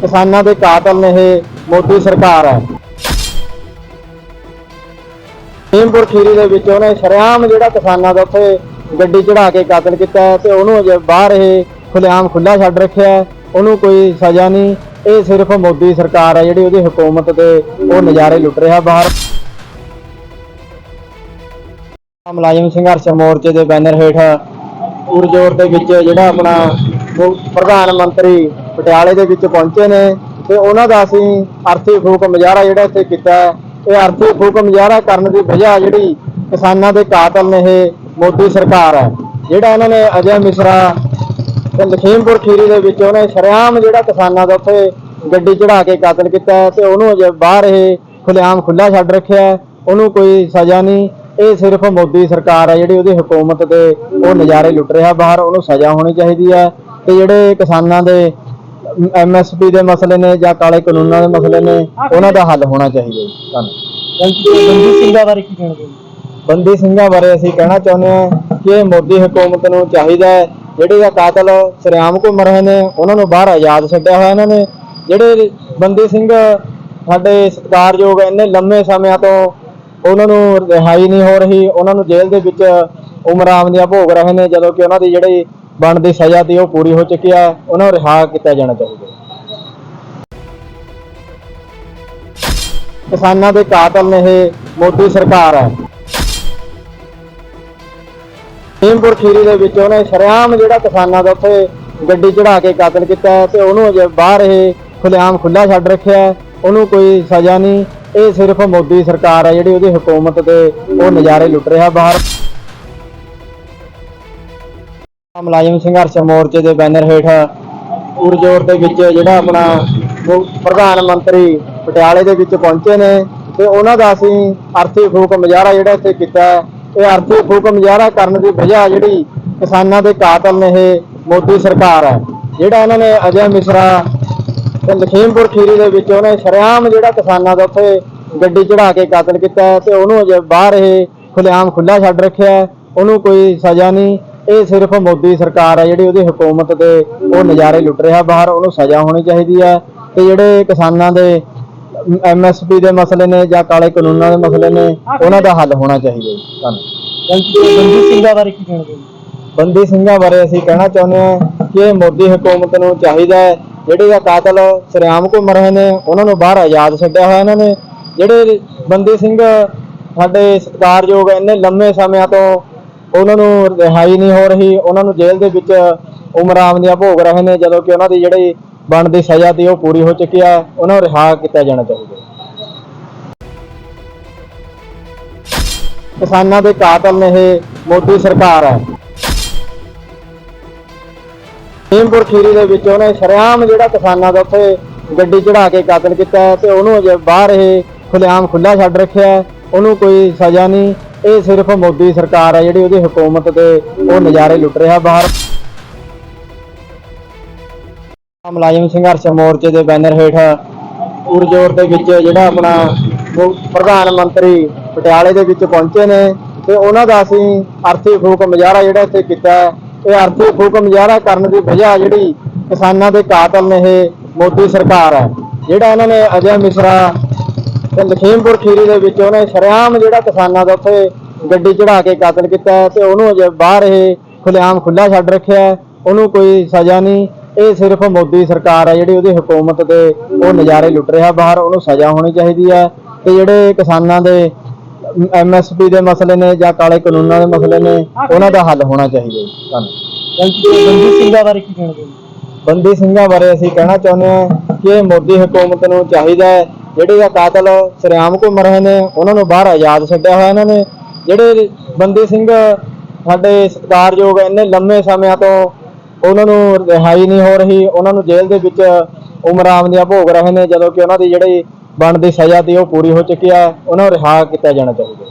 ਕਿਸਾਨਾਂ ਦੇ ਕਾਤਲ ਨੇ ਇਹ ਮੋਦੀ ਸਰਕਾਰ ਹੈ। ਭੀਮਪੁਰ ਖੀਰੀ ਦੇ ਵਿੱਚ ਉਹਨੇ ਸ਼ਰੇਆਮ ਜਿਹੜਾ ਕਿਸਾਨਾਂ ਦਾ ਉੱਥੇ ਗੱਡੀ ਚੜਾ ਕੇ ਕਤਲ ਕੀਤਾ ਤੇ ਉਹਨੂੰ ਅਜੇ ਬਾਹਰ ਇਹ ਖੁੱਲ੍ਹੇਆਮ ਖੁੱਲਾ ਛੱਡ ਰੱਖਿਆ ਉਹਨੂੰ ਕੋਈ ਸਜ਼ਾ ਨਹੀਂ। ਇਹ ਸਿਰਫ ਮੋਦੀ ਸਰਕਾਰ ਹੈ ਜਿਹੜੀ ਉਹਦੀ ਹਕੂਮਤ ਦੇ ਉਹ ਨਜ਼ਾਰੇ ਲੁੱਟ ਰਿਹਾ ਬਾਹਰ। ਮੁਲਾਜ਼ਮ ਸੰਘਰਸ਼ ਮੋਰਚੇ ਦੇ ਬੈਨਰ ਹੇਠ ਪੁਰਜੋਰ ਦੇ ਵਿੱਚ ਜਿਹੜਾ ਆਪਣਾ ਪ੍ਰਧਾਨ ਮੰਤਰੀ ਪਟਿਆਲੇ ਦੇ ਵਿੱਚ ਪਹੁੰਚੇ ਨੇ ਤੇ ਉਹਨਾਂ ਦਾ ਅਸੀਂ ਅਰਥੀ ਫੂਕ ਮੁਜ਼ਾਹਰਾ ਜਿਹੜਾ ਇੱਥੇ ਕੀਤਾ ਹੈ। ਇਹ ਅਰਥੀ ਫੂਕ ਮੁਜ਼ਾਹਰਾ ਕਰਨ ਦੀ ਵਜ੍ਹਾ ਜਿਹੜੀ ਕਿਸਾਨਾਂ ਦੇ ਕਾਤਲ ਨੇ ਇਹ ਮੋਦੀ ਸਰਕਾਰ ਹੈ। ਜਿਹੜਾ ਇਹਨਾਂ ਨੇ ਅਜੇ ਮਿਸਰਾ ਤੇ ਲਖੀਮਪੁਰ ਖੀਰੀ ਦੇ ਵਿੱਚ ਉਹਨੇ ਸ਼ਰੇਆਮ ਜਿਹੜਾ ਕਿਸਾਨਾਂ ਦਾ ਉੱਥੇ ਗੱਡੀ ਚੜਾ ਕੇ ਕਾਤਲ ਕੀਤਾ ਹੈ ਤੇ ਉਹਨੂੰ ਅਜੇ ਬਾਹਰ ਇਹ ਖੁੱਲ੍ਹੇਆਮ ਖੁੱਲਾ ਛੱਡ ਰੱਖਿਆ ਉਹਨੂੰ ਕੋਈ ਸਜ਼ਾ ਨਹੀਂ। ਇਹ ਸਿਰਫ ਮੋਦੀ ਸਰਕਾਰ ਹੈ ਜਿਹੜੀ ਉਹਦੀ ਹਕੂਮਤ ਦੇ ਉਹ ਨਜ਼ਾਰੇ ਲੁੱਟ ਰਿਹਾ। ਬਾਹਰ ਉਹਨੂੰ ਸਜ਼ਾ ਹੋਣੀ ਚਾਹੀਦੀ ਹੈ ਤੇ ਜਿਹੜੇ ਕਿਸਾਨਾਂ ਦੇ ਐਮਐਸਪੀ ਦੇ ਮਸਲੇ ਨੇ ਜਾਂ ਕਾਲੇ ਕਾਨੂੰਨਾਂ ਦੇ ਮਸਲੇ ਨੇ ਉਹਨਾਂ ਦਾ ਹੱਲ ਹੋਣਾ ਚਾਹੀਦਾ ਜੀ ਧੰਨਵਾਦ। ਬੰਦੀ ਸਿੰਘਾਂ ਬਾਰੇ ਕੀ ਕਹਿਣਾ ਚਾਹੁੰਦੇ ਬੰਦੀ ਸਿੰਘਾਂ ਬਾਰੇ ਅਸੀਂ ਕਹਿਣਾ ਚਾਹੁੰਦੇ ਹਾਂ ਕਿ ਇਹ ਮੋਦੀ ਹਕੂਮਤ ਨੂੰ ਚਾਹੀਦਾ ਹੈ। ਜਿਹੜੇ ਦਾ ਕਾਤਲ ਸਰਿਆਮ ਘੁੰਮ ਰਹੇ ਨੇ ਉਹਨਾਂ ਨੂੰ ਬਾਹਰ ਆਜ਼ਾਦ ਛੱਡਿਆ ਹੋਇਆ ਇਹਨਾਂ ਨੇ। ਜਿਹੜੇ ਬੰਦੀ ਸਿੰਘ ਸਾਡੇ ਸਤਿਕਾਰਯੋਗ ਇੰਨੇ ਲੰਮੇ ਸਮਿਆਂ ਤੋਂ ਉਹਨਾਂ ਨੂੰ ਰਿਹਾਈ ਨਹੀਂ ਹੋ ਰਹੀ ਉਹਨਾਂ ਨੂੰ ਜੇਲ੍ਹ ਦੇ ਵਿੱਚ ਉਮਰਾਂ ਦੀਆਂ ਭੋਗ ਰਹੇ ਨੇ ਜਦੋਂ ਕਿ ਉਹਨਾਂ ਦੀ ਜਿਹੜੀ ਬਣਦੀ ਸਜ਼ਾ ਸੀ ਉਹ ਪੂਰੀ ਹੋ ਚੁੱਕੀ ਹੈ ਉਹਨਾਂ ਨੂੰ ਰਿਹਾ ਕੀਤਾ ਜਾਣਾ ਚਾਹੀਦਾ ਕਿਸਾਨਾਂ ਦੇ ਕਾਤਲ ਨੇ ਇਹ ਮੋਦੀ ਸਰਕਾਰ ਹੈ। ਭੀਮਪੁਰ ਖੀਰੀ ਦੇ ਵਿੱਚ ਉਹਨੇ ਸ਼ਰੇਆਮ ਜਿਹੜਾ ਕਿਸਾਨਾਂ ਦਾ ਉੱਥੇ ਗੱਡੀ ਚੜਾ ਕੇ ਕਾਤਲ ਕੀਤਾ ਤੇ ਉਹਨੂੰ ਅਜੇ ਬਾਹਰ ਇਹ ਖੁੱਲ੍ਹੇਆਮ ਖੁੱਲਾ ਛੱਡ ਰੱਖਿਆ ਉਹਨੂੰ ਕੋਈ ਸਜ਼ਾ ਨਹੀਂ, ਇਹ ਸਿਰਫ ਮੋਦੀ ਸਰਕਾਰ ਹੈ ਜਿਹੜੀ ਉਹਦੀ ਹਕੂਮਤ ਦੇ ਉਹ ਨਜ਼ਾਰੇ ਲੁੱਟ ਰਿਹਾ ਬਾਹਰ। ਮੁਲਾਜ਼ਮ ਸੰਘਰਸ਼ ਮੋਰਚੇ ਦੇ ਬੈਨਰ ਹੇਠ ਪੂਰਜੋਰ ਦੇ ਵਿੱਚ ਜਿਹੜਾ ਆਪਣਾ ਉਹ ਪ੍ਰਧਾਨ ਮੰਤਰੀ ਪਟਿਆਲੇ ਦੇ ਵਿੱਚ ਪਹੁੰਚੇ ਨੇ ਤੇ ਉਹਨਾਂ ਦਾ ਅਸੀਂ ਅਰਥੀ ਫੂਕ ਮੁਜ਼ਾਹਰਾ ਜਿਹੜਾ ਇੱਥੇ ਕੀਤਾ ਹੈ। ਇਹ ਅਰਥੀ ਫੂਕ ਮੁਜ਼ਾਹਰਾ ਕਰਨ ਦੀ ਵਜ੍ਹਾ ਜਿਹੜੀ ਕਿਸਾਨਾਂ ਦੇ ਕਾਤਲ ਨੇ ਇਹ ਮੋਦੀ ਸਰਕਾਰ ਹੈ। ਜਿਹੜਾ ਉਹਨਾਂ ਨੇ ਅਜੇ ਮਿਸਰਾ ਤੇ ਲਖੀਮਪੁਰ ਖੀਰੀ ਦੇ ਵਿੱਚ ਉਹਨੇ ਸ਼ਰੇਆਮ ਜਿਹੜਾ ਕਿਸਾਨਾਂ ਦਾ ਉੱਥੇ ਗੱਡੀ ਚੜਾ ਕੇ ਕਾਤਲ ਕੀਤਾ ਹੈ ਤੇ ਉਹਨੂੰ ਅਜੇ ਬਾਹਰ ਇਹ ਖੁੱਲ੍ਹੇਆਮ ਖੁੱਲਾ ਛੱਡ ਰੱਖਿਆ ਉਹਨੂੰ ਕੋਈ ਸਜ਼ਾ ਨਹੀਂ। ਇਹ ਸਿਰਫ ਮੋਦੀ ਸਰਕਾਰ ਹੈ ਜਿਹੜੀ ਉਹਦੀ ਹਕੂਮਤ ਦੇ ਉਹ ਨਜ਼ਾਰੇ ਲੁੱਟ ਰਿਹਾ ਬਾਹਰ ਉਹਨੂੰ ਸਜ਼ਾ ਹੋਣੀ ਚਾਹੀਦੀ ਹੈ ਤੇ ਜਿਹੜੇ ਕਿਸਾਨਾਂ ਦੇ ਐਮਐਸਪੀ ਦੇ ਮਸਲੇ ਨੇ ਜਾਂ ਕਾਲੇ ਕਾਨੂੰਨਾਂ ਦੇ ਮਸਲੇ ਨੇ ਉਹਨਾਂ ਦਾ ਹੱਲ ਹੋਣਾ ਚਾਹੀਦਾ ਜੀ। ਧੰਨਵਾਦ। ਬੰਦੀ ਸਿੰਘਾਂ ਬਾਰੇ ਕੀ ਕਹਿਣਾ ਚਾਹੁੰਦੇ ਬੰਦੀ ਸਿੰਘਾਂ ਬਾਰੇ ਅਸੀਂ ਕਹਿਣਾ ਚਾਹੁੰਦੇ ਹਾਂ ਕਿ ਇਹ ਮੋਦੀ ਹਕੂਮਤ ਨੂੰ ਚਾਹੀਦਾ ਹੈ। ਜਿਹੜੇ ਦਾ ਕਾਤਲ ਸਰਿਆਮ ਘੁੰਮ ਰਹੇ ਨੇ ਉਹਨਾਂ ਨੂੰ ਬਾਹਰ ਆਜ਼ਾਦ ਛੱਡਿਆ ਹੋਇਆ ਇਹਨਾਂ ਨੇ। ਜਿਹੜੇ ਬੰਦੀ ਸਿੰਘ ਸਾਡੇ ਸਤਿਕਾਰਯੋਗ ਇੰਨੇ ਲੰਮੇ ਸਮਿਆਂ ਤੋਂ ਉਹਨਾਂ ਨੂੰ ਰਿਹਾਈ ਨਹੀਂ ਹੋ ਰਹੀ, ਉਹਨਾਂ ਨੂੰ ਜੇਲ੍ਹ ਦੇ ਵਿੱਚ ਉਮਰਾਂ ਦੀਆਂ ਭੋਗ ਰਹੇ ਨੇ, ਜਦੋਂ ਕਿ ਉਹਨਾਂ ਦੀ ਜਿਹੜੀ ਬਣਦੀ ਸਜ਼ਾ ਸੀ ਉਹ ਪੂਰੀ ਹੋ ਚੁੱਕੀ ਹੈ ਉਹਨਾਂ ਨੂੰ ਰਿਹਾ ਕੀਤਾ ਜਾਣਾ ਚਾਹੀਦਾ ਕਿਸਾਨਾਂ ਦੇ ਕਾਤਲ ਨੇ ਇਹ ਮੋਦੀ ਸਰਕਾਰ ਹੈ ਭੀਮਪੁਰ ਖੀਰੀ ਦੇ ਵਿੱਚ ਉਹਨੇ ਸ਼ਰੇਆਮ ਜਿਹੜਾ ਕਿਸਾਨਾਂ ਦਾ ਉੱਥੇ ਗੱਡੀ ਚੜਾ ਕੇ ਕਾਤਲ ਕੀਤਾ ਹੈ ਤੇ ਉਹਨੂੰ ਅਜੇ ਬਾਹਰ ਇਹ ਖੁੱਲ੍ਹੇਆਮ ਖੁੱਲਾ ਛੱਡ ਰੱਖਿਆ ਉਹਨੂੰ ਕੋਈ ਸਜ਼ਾ ਨਹੀਂ। ਇਹ ਸਿਰਫ ਮੋਦੀ ਸਰਕਾਰ ਹੈ ਜਿਹੜੀ ਉਹਦੀ ਹਕੂਮਤ ਦੇ ਉਹ ਨਜ਼ਾਰੇ ਲੁੱਟ ਰਿਹਾ ਬਾਹਰ। ਮੁਲਾਜ਼ਮ ਸੰਘਰਸ਼ ਮੋਰਚੇ ਦੇ ਬੈਨਰ ਹੇਠ ਪੁਰਜੋਰ ਦੇ ਵਿੱਚ ਜਿਹੜਾ ਆਪਣਾ ਪ੍ਰਧਾਨ ਮੰਤਰੀ ਪਟਿਆਲੇ ਦੇ ਵਿੱਚ ਪਹੁੰਚੇ ਨੇ ਤੇ ਉਹਨਾਂ ਦਾ ਅਸੀਂ ਅਰਥੀ ਫੂਕ ਮੁਜ਼ਾਹਰਾ ਜਿਹੜਾ ਇੱਥੇ ਕੀਤਾ ਹੈ। ਇਹ ਅਰਥੀ ਫੂਕ ਮੁਜ਼ਾਹਰਾ ਕਰਨ ਦੀ ਵਜ੍ਹਾ ਜਿਹੜੀ ਕਿਸਾਨਾਂ ਦੇ ਕਾਤਲ ਨੇ ਇਹ ਮੋਦੀ ਸਰਕਾਰ ਹੈ। ਜਿਹੜਾ ਇਹਨਾਂ ਨੇ ਅਜੇ ਮਿਸਰਾ ਤੇ ਲਖੀਮਪੁਰ ਖੀਰੀ ਦੇ ਵਿੱਚ ਉਹਨੇ ਸ਼ਰੇਆਮ ਜਿਹੜਾ ਕਿਸਾਨਾਂ ਦਾ ਉੱਥੇ ਗੱਡੀ ਚੜਾ ਕੇ ਕਤਲ ਕੀਤਾ ਤੇ ਉਹਨੂੰ ਅਜੇ ਬਾਹਰ ਇਹ ਖੁੱਲ੍ਹੇਆਮ ਖੁੱਲਾ ਛੱਡ ਰੱਖਿਆ। ਉਹਨੂੰ ਕੋਈ ਸਜ਼ਾ ਨਹੀਂ। ਇਹ ਸਿਰਫ ਮੋਦੀ ਸਰਕਾਰ ਹੈ ਜਿਹੜੀ ਉਹਦੀ ਹਕੂਮਤ ਦੇ ਉਹ ਨਜ਼ਾਰੇ ਲੁੱਟ ਰਿਹਾ ਬਾਹਰ। ਉਹਨੂੰ ਸਜ਼ਾ ਹੋਣੀ ਚਾਹੀਦੀ ਹੈ। ਤੇ ਜਿਹੜੇ ਕਿਸਾਨਾਂ ਦੇ ਐਮਐਸਪੀ ਦੇ ਮਸਲੇ ਨੇ ਜਾਂ ਕਾਲੇ ਕਾਨੂੰਨਾਂ ਦੇ ਮਸਲੇ ਨੇ ਉਹਨਾਂ ਦਾ ਹੱਲ ਹੋਣਾ ਚਾਹੀਦਾ ਧੰਨਵਾਦ। ਬੰਦੀ ਸਿੰਘਾਂ ਬਾਰੇ ਕੀ ਕਹਿਣਾ ਚਾਹੁੰਦੇ ਬੰਦੀ ਸਿੰਘਾਂ ਬਾਰੇ ਅਸੀਂ ਕਹਿਣਾ ਚਾਹੁੰਦੇ ਹਾਂ ਕਿ ਇਹ ਮੋਦੀ ਹਕੂਮਤ ਨੂੰ ਚਾਹੀਦਾ ਹੈ। ਜਿਹੜੇ ਦਾ ਕਾਤਲ ਸਰਿਆਮ ਘੁੰਮ ਰਹੇ ਨੇ, ਉਹਨਾਂ ਨੂੰ ਬਾਹਰ ਆਜ਼ਾਦ ਛੱਡਿਆ ਹੋਇਆ ਇਹਨਾਂ ਨੇ। ਜਿਹੜੇ ਬੰਦੀ ਸਿੰਘ ਸਾਡੇ ਸਤਿਕਾਰਯੋਗ ਇੰਨੇ ਲੰਮੇ ਸਮਿਆਂ ਤੋਂ ਉਹਨਾਂ ਨੂੰ ਰਿਹਾਈ ਨਹੀਂ ਹੋ ਰਹੀ, ਉਹਨਾਂ ਨੂੰ ਜੇਲ੍ਹ ਦੇ ਵਿੱਚ ਉਮਰਾਂ ਦੀਆਂ ਭੋਗ ਰਹੇ ਨੇ, ਜਦੋਂ ਕਿ ਉਹਨਾਂ ਦੀ ਜਿਹੜੀ ਬਣਦੀ ਸਜ਼ਾ ਸੀ ਉਹ ਪੂਰੀ ਹੋ ਚੁੱਕੀ ਹੈ ਉਹਨਾਂ ਨੂੰ ਰਿਹਾ ਕੀਤਾ ਜਾਣਾ ਚਾਹੀਦਾ।